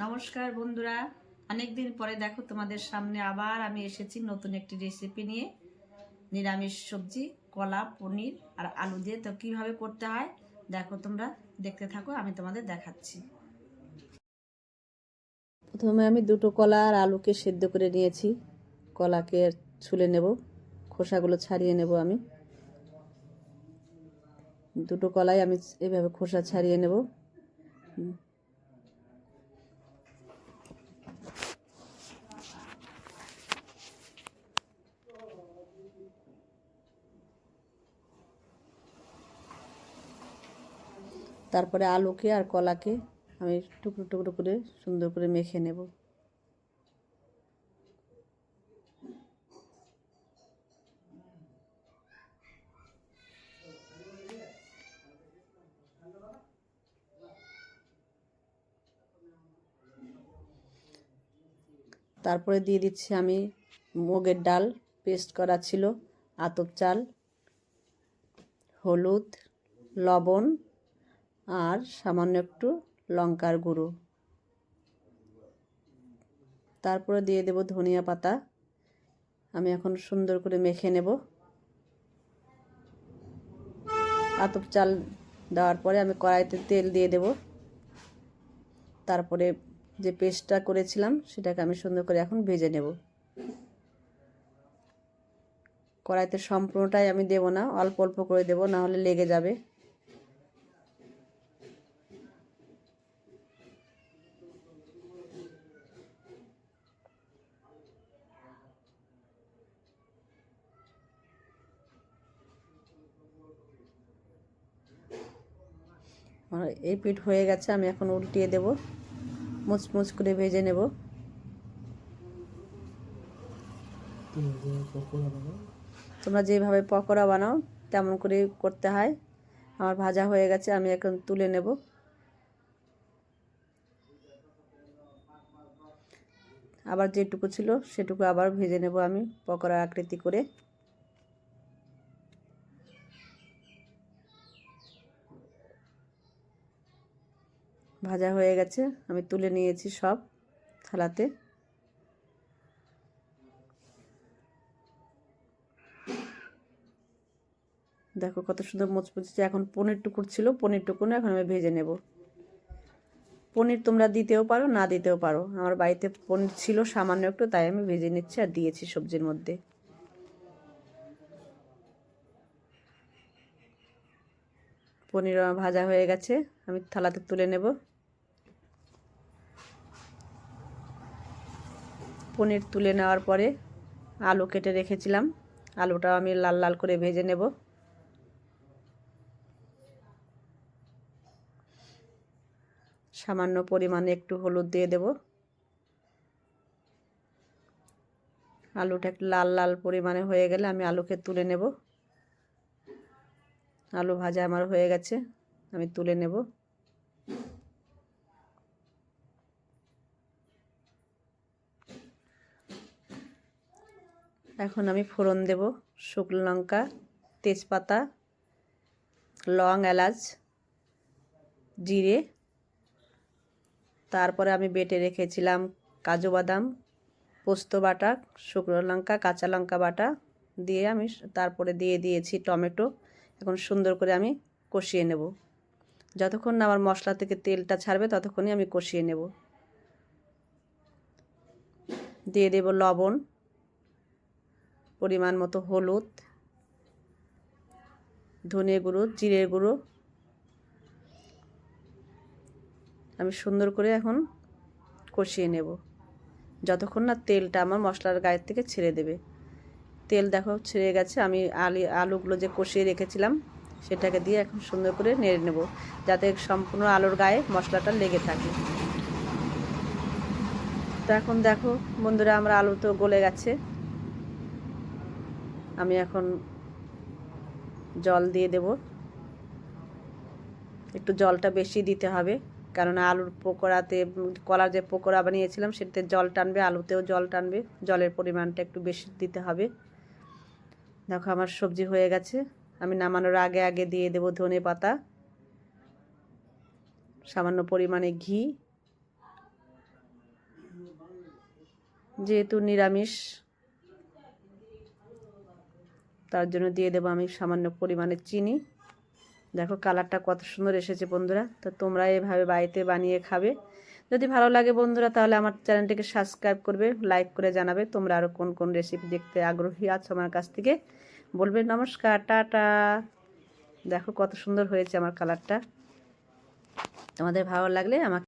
নমস্কার বন্ধুরা। অনেকদিন পরে দেখো তোমাদের সামনে আবার আমি এসেছি নতুন একটি রেসিপি নিয়ে। নিরামিষ সবজি, কলা, পনির আর আলু দিয়ে। তো কীভাবে করতে হয়? দেখো তোমরা দেখতে থাকো, আমি তোমাদের দেখাচ্ছি। প্রথমে আমি দুটো কলা আর আলুকে সেদ্ধ করে নিয়েছি। কলাকে ছুলে নেব, খোসাগুলো ছাড়িয়ে নেব আমি। দুটো কলাই আমি এভাবে খোসা ছাড়িয়ে নেব। তারপরে আলুকে আর কলাকে আমি টুকরো টুকরো করে সুন্দর করে মেখে নেব। তারপরে দিয়ে দিচ্ছি আমি মুগের ডাল, পেস্ট করা ছিল, আতপ চাল, হলুদ, লবণ আর সামান্য একটু লঙ্কার গুঁড়ো। তারপরে দিয়ে দেব ধনিয়া পাতা। আমি এখন সুন্দর করে মেখে নেব। আতপ চাল দেওয়ার পরে আমি কড়াইতে তেল দিয়ে দেব। তারপরে যে পেস্টটা করেছিলাম, সেটাকে আমি সুন্দর করে এখন ভেজে নেব। কড়াইতে সম্পূর্ণটাই আমি দেব না, অল্প অল্প করে দেব, না হলে লেগে যাবে। আমার এই পিঠ হয়ে গেছে, আমি এখন উল্টিয়ে দেব। মুচমুচ করে ভেজে নেব। তোমরা যেভাবে পকোড়া বানাও, তেমন করে করতে হয়। আমার ভাজা হয়ে গেছে, আমি এখন তুলে নেব। আবার যেটুকু ছিল, সেটুকু আবার ভেজে নেব আমি পকোড়া আকৃতি করে। ভাজা হয়ে গেছে। আমি তুলে নিয়েছি সব থালাতে। দেখো কত সুন্দর মুচমুচে এখন পনির টুকুর ছিল, পনির টুকুনো এখন আমি ভেজে নেব। পনির তোমরা দিতেও পারো, না দিতেও পারো। আমার বাড়িতে পনির ছিল সামান্য একটু, তাই আমি ভেজে নিচ্ছি আর দিয়েছি সবজির মধ্যে। পনির ভাজা হয়ে গেছে, আমি থালাতে তুলে নেব। পনির তুলে নেওয়ার পরে আলু কেটে রেখেছিলাম। আলুটাও আমি লাল লাল করে ভেজে নেব। সামান্য পরিমাণে একটু হলুদ দিয়ে দেব। আলুটা একটু লাল লাল পরিমাণে হয়ে গেলে আমি আলুকে তুলে নেব। আলু ভাজা আমার হয়ে গেছে, আমি তুলে নেব। এখন আমি ফোড়ন দেব। শুকনো লঙ্কা, তেজপাতা, লং এলাচ, জিরে। তারপরে আমি বেটে রেখেছিলাম কাজু বাদাম, পোস্ত বাটা, শুকনো লঙ্কা, কাঁচা লঙ্কা বাটা দিয়ে আমি তারপরে দিয়ে দিয়েছি টমেটো। এখন সুন্দর করে আমি কষিয়ে নেব। যতক্ষণ না আমার মশলা থেকে তেলটা ছাড়বে, ততক্ষণই আমি কষিয়ে নেব। দিয়ে দেব লবণ। পরিমাণ মতো হলুদ, ধনে গুঁড়ো, জিরে গুঁড়ো। আমি সুন্দর করে এখন কষিয়ে নেব। যতক্ষণ না তেলটা আমার মশলার গায়ের থেকে ছেড়ে দেবে। তেল দেখো ছেড়ে গেছে, আমি আলি, আলুগুলো যে কষিয়ে রেখেছিলাম, সেটাকে দিয়ে এখন সুন্দর করে নেড়ে নেব, যাতে সম্পূর্ণ আলুর গায়ে মশলাটা লেগে থাকে। তো এখন দেখো বন্ধুরা, আমরা আলু তো গলে গেছে। আমি এখন জল দিয়ে দেব। একটু জলটা বেশি দিতে হবে, কারণ আলুর পকোড়াতে, কলার যে পকোড়া বানিয়েছিলাম সেটাতে জল টানবে, আলুতেও জল টানবে, জলের পরিমাণটা একটু বেশি দিতে হবে। দেখো আমার সবজি হয়ে গেছে, আমি নামানোর আগে আগে দিয়ে দেব ধনে পাতা, সামান্য পরিমাণে ঘি। যেহেতু নিরামিষ তার জন্য দিয়ে দেবো আমি সামান্য পরিমাণে চিনি। দেখো কালারটা কত সুন্দর এসেছে বন্ধুরা। তো তোমরা এভাবে বাড়িতে বানিয়ে খাবে। যদি ভালো লাগে বন্ধুরা, তাহলে আমার চ্যানেলটিকে সাবস্ক্রাইব করবে, লাইক করে জানাবে। তোমরা আরও কোন কোন রেসিপি দেখতে আগ্রহী আছো আমার কাছ থেকে বলবে। নমস্কার, টাটা। দেখো কত সুন্দর হয়েছে আমার কালারটা। তোমাদের ভালো লাগলে আমাকে